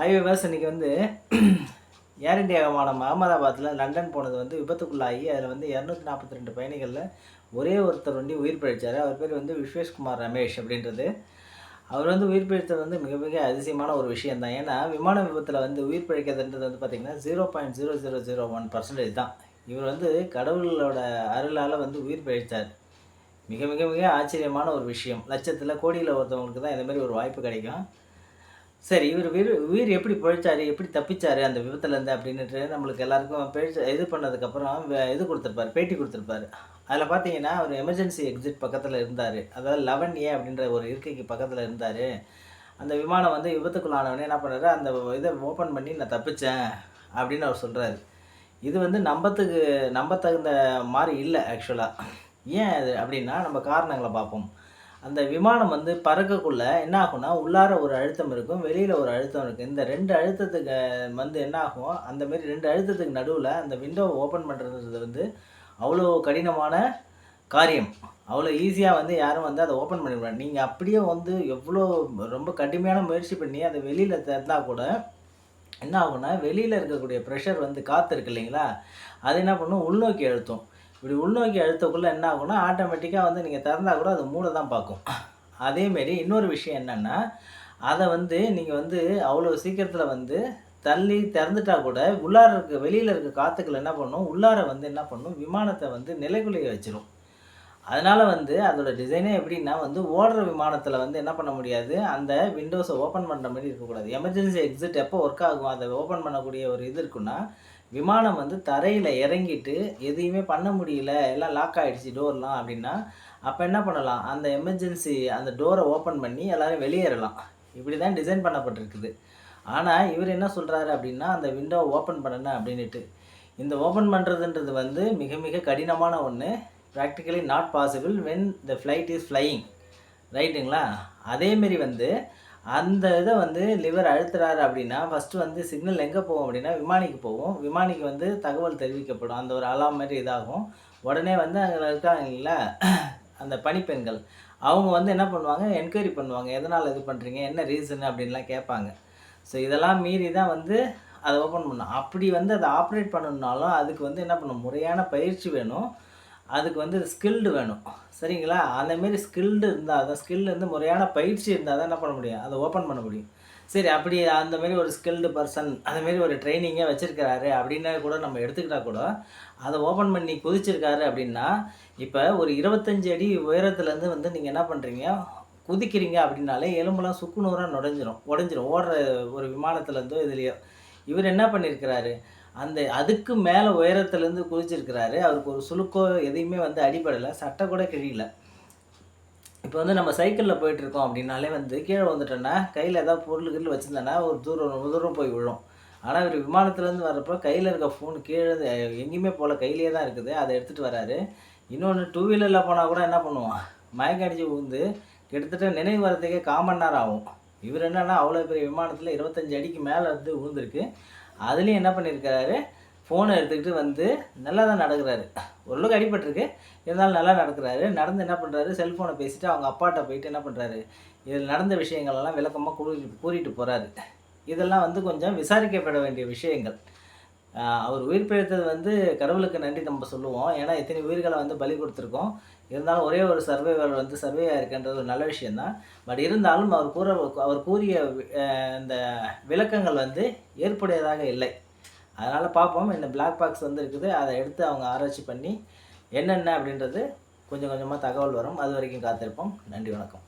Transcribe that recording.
ஹைவேவர்ஸ் இன்னைக்கு வந்து ஏர் இண்டியா விமானம் அகமதாபாத்தில் லண்டன் போனது வந்து விபத்துக்குள்ளாகி அதில் வந்து இரநூத்தி நாற்பத்தி ரெண்டு பயணிகளில் ஒரே ஒருத்தர் வண்டி உயிர் பிழைச்சார். அவர் பேர் வந்து விஸ்வேஷ்குமார் ரமேஷ் அப்படின்றது. அவர் வந்து உயிர் பிழைத்தது வந்து மிக மிக அதிசயமான ஒரு விஷயம் தான் ஏன்னா விமான விபத்தில் வந்து உயிர் பிழைக்கிறதுன்றது வந்து பார்த்திங்கன்னா zero point zero zero zero one percentage தான். இவர் வந்து கடவுளோட அருளால் வந்து உயிர் பிழைத்தார் மிக மிக மிக ஆச்சரியமான ஒரு விஷயம். லட்சத்தில் கோடியில் ஒருத்தவங்களுக்கு தான் இந்த மாதிரி ஒரு வாய்ப்பு கிடைக்கும். சரி இவர் உயிர் உயிர் எப்படி பிழைச்சாரு எப்படி தப்பிச்சாரு அந்த விபத்துலேருந்து அப்படின்னுட்டு நம்மளுக்கு எல்லாருக்கும் பிழைச்ச இது பண்ணதுக்கப்புறம் இது கொடுத்துருப்பாரு பேட்டி கொடுத்துருப்பாரு. அதில் பார்த்தீங்கன்னா அவர் எமர்ஜென்சி எக்ஸிட் பக்கத்தில் இருந்தார். அதாவது லெவன் ஏ அப்படின்ற ஒரு இருக்கைக்கு பக்கத்தில் இருந்தார். அந்த விமானம் வந்து விபத்துக்குள்ளானவனே என்ன பண்ணாரு அந்த இதை ஓப்பன் பண்ணி நான் தப்பிச்சேன் அப்படின்னு அவர் சொல்கிறாரு இது வந்து நம்பத்துக்கு நம்பத்தகுந்த மாதிரி இல்லை ஆக்சுவலாக ஏன் அது அப்படின்னா நம்ம காரணங்களை பார்ப்போம். அந்த விமானம் வந்து பறக்கக்குள்ள என்ன ஆகும்னா உள்ளார ஒரு அழுத்தம் இருக்கும் வெளியில் ஒரு அழுத்தம் இருக்கும். இந்த ரெண்டு அழுத்தத்துக்கு வந்து என்ன ஆகும் அந்த மாதிரி ரெண்டு அழுத்தத்துக்கு நடுவில் அந்த விண்டோவை ஓப்பன் பண்ணுறது வந்து அவ்வளோ கடினமான காரியம். அவ்வளோ ஈஸியாக வந்து யாரும் வந்து அதை ஓப்பன் பண்ணிவிட நீங்கள் அப்படியே வந்து எவ்வளோ ரொம்ப கடுமையான முயற்சி பண்ணி அதை வெளியில் திறந்தால் கூட என்ன ஆகும்னா வெளியில் இருக்கக்கூடிய ப்ரெஷர் வந்து காற்று இருக்கு இல்லைங்களா? அது என்ன பண்ணும்? உள்நோக்கி அழுத்தம். இப்படி உள்நோக்கி அழுத்தக்குள்ளே என்ன ஆகும்னா ஆட்டோமேட்டிக்காக வந்து நீங்கள் திறந்தா கூட அது மூட தான் பார்க்கும். அதேமாரி இன்னொரு விஷயம் என்னென்னா அதை வந்து நீங்கள் வந்து அவ்வளோ சீக்கிரத்தில் வந்து தள்ளி திறந்துட்டா கூட உள்ளார இருக்க வெளியில் இருக்க காற்றுக்கள் என்ன பண்ணும்? உள்ளார வந்து என்ன பண்ணும்? விமானத்தை வந்து நிலைக்குலைய வச்சிடும் அதனால் வந்து அதோட டிசைனே எப்படின்னா வந்து ஓடுற விமானத்தில் வந்து என்ன பண்ண முடியாது? அந்த விண்டோஸை ஓப்பன் பண்ணுற மாதிரி இருக்கக்கூடாது. எமர்ஜென்சி எக்ஸிட் எப்போ ஒர்க் ஆகும் அதை ஓப்பன் பண்ணக்கூடிய ஒரு இது இருக்குன்னா விமானம் வந்து தரையில் இறங்கிட்டு எதையுமே பண்ண முடியல. எல்லாம் லாக் ஆகிடுச்சு டோர்லாம் அப்படின்னா அப்போ என்ன பண்ணலாம்? அந்த எமர்ஜென்சி அந்த டோரை ஓப்பன் பண்ணி எல்லோரும் வெளியேறலாம். இப்படி தான் டிசைன் பண்ணப்பட்டிருக்குது. ஆனால் இவர் என்ன சொல்கிறாரு அப்படின்னா அந்த விண்டோவை ஓப்பன் பண்ணணும் அப்படின்ட்டு இந்த ஓப்பன் பண்ணுறதுன்றது வந்து மிக மிக கடினமான ஒன்று practically not possible when the flight is flying ரைட்டுங்களா அதேமாரி வந்து அந்த இதை வந்து லிவர் அழுத்துறாரு அப்படின்னா ஃபஸ்ட்டு வந்து சிக்னல் எங்கே போகும் அப்படின்னா விமானிக்கு போகும். விமானிக்கு வந்து தகவல் தெரிவிக்கப்படும். அந்த ஒரு அலாம் மாதிரி இதாகும். உடனே வந்து அங்கே இருக்காங்கல்ல அந்த பணிப்பெண்கள். அவங்க வந்து என்ன பண்ணுவாங்க? என்கொயரி பண்ணுவாங்க. எதனால் இது பண்ணுறீங்க என்ன ரீசன் அப்படின்லாம் கேட்பாங்க. ஸோ இதெல்லாம் மீறி தான் வந்து அதை ஓப்பன் பண்ணணும். அப்படி வந்து அதை ஆப்ரேட் பண்ணணுன்னாலும் அதுக்கு வந்து என்ன பண்ணும் முறையான பயிற்சி வேணும். அதுக்கு வந்து ஸ்கில்டு வேணும். சரிங்களா? அந்த மாரி ஸ்கில்டு இருந்தால் தான் ஸ்கில் வந்து முறையான பயிற்சி இருந்தால் தான் என்ன பண்ண முடியும்? அதை ஓப்பன் பண்ண முடியும். சரி அப்படி அந்தமாரி ஒரு ஸ்கில்டு பர்சன் அந்தமாரி ஒரு ட்ரைனிங்கே வச்சுருக்கிறாரு அப்படின்னு கூட நம்ம எடுத்துக்கிட்டால் கூட அதை ஓப்பன் பண்ணி குதிச்சிருக்காரு அப்படின்னா இப்போ ஒரு இருபத்தஞ்சு அடி உயரத்துலேருந்து வந்து நீங்கள் என்ன பண்ணுறீங்க குதிக்கிறீங்க அப்படின்னாலே எலும்பெல்லாம் சுக்குநூறாக நுடைஞ்சிரும் உடஞ்சிரும். ஓடுற ஒரு விமானத்துலேருந்தோ இதுலேயோ. இவர் என்ன பண்ணியிருக்கிறாரு அந்த அதுக்கு மேலே உயரத்துலேருந்து குதிச்சிருக்கிறாரு. அவருக்கு ஒரு சுளுக்கோ எதையுமே வந்து அடிபடலை. சட்டை கூட கிழியல. இப்போ வந்து நம்ம சைக்கிளில் போயிட்டுருக்கோம் அப்படின்னாலே வந்து கீழே வந்துட்டோன்னா கையில் ஏதாவது பொருள் கிருள் வச்சுருந்தோன்னா ஒரு தூரம் ரொம்ப தூரம் போய் விழும். ஆனால் இவர் விமானத்துலேருந்து வர்றப்போ கையில் இருக்க ஃபோன் கீழே எங்கேயுமே போல் கையிலேயே தான் இருக்குது. அதை எடுத்துகிட்டு வராரு. இன்னொன்று டூ வீலரில் போனால் கூட என்ன பண்ணுவான்? மயக்கம் அடிச்சு விழுந்து கிட்டத்தட்ட நினைவு வரதுக்கே காமன் நேரம் ஆகும். இவர் என்னென்னா அவ்வளோ பெரிய விமானத்தில் இருபத்தஞ்சு அடிக்கு மேலே வந்து விழுந்திருக்கு. அதுலேயும் என்ன பண்ணியிருக்கிறாரு ஃபோனை எடுத்துக்கிட்டு வந்து நல்லா தான் நடக்கிறாரு. ஓரளவுக்கு அடிபட்டிருக்கு. இருந்தாலும் நல்லா நடக்கிறாரு. நடந்து என்ன பண்ணுறாரு செல்ஃபோனை பேசிட்டு அவங்க அப்பாட்ட போயிட்டு என்ன பண்ணுறாரு இதில் நடந்த விஷயங்கள் எல்லாம் விளக்கமாக கூறி கூறிட்டு போகிறாரு இதெல்லாம் வந்து கொஞ்சம் விசாரிக்கப்பட வேண்டிய விஷயங்கள். அவர் உயிர் பிழைத்தது வந்து கடவுளுக்கு நன்றி நம்ம சொல்லுவோம். ஏன்னா இத்தனை உயிர்களை வந்து பலி கொடுத்துருக்கோம். இருந்தாலும் ஒரே ஒரு சர்வைவர் வந்து சர்வே ஆயிருக்குன்றது ஒரு நல்ல விஷயந்தான் பட் இருந்தாலும் அவர் கூற அவர் கூறிய இந்த விளக்கங்கள் வந்து ஏற்புடையதாக இல்லை. அதனால் பார்ப்போம். இந்த பிளாக் பாக்ஸ் வந்து இருக்குது. அதை எடுத்து அவங்க ஆராய்ச்சி பண்ணி என்னென்ன அப்படின்றது கொஞ்சம் கொஞ்சமாக தகவல் வரும். அது வரைக்கும் காத்திருப்போம். நன்றி வணக்கம்.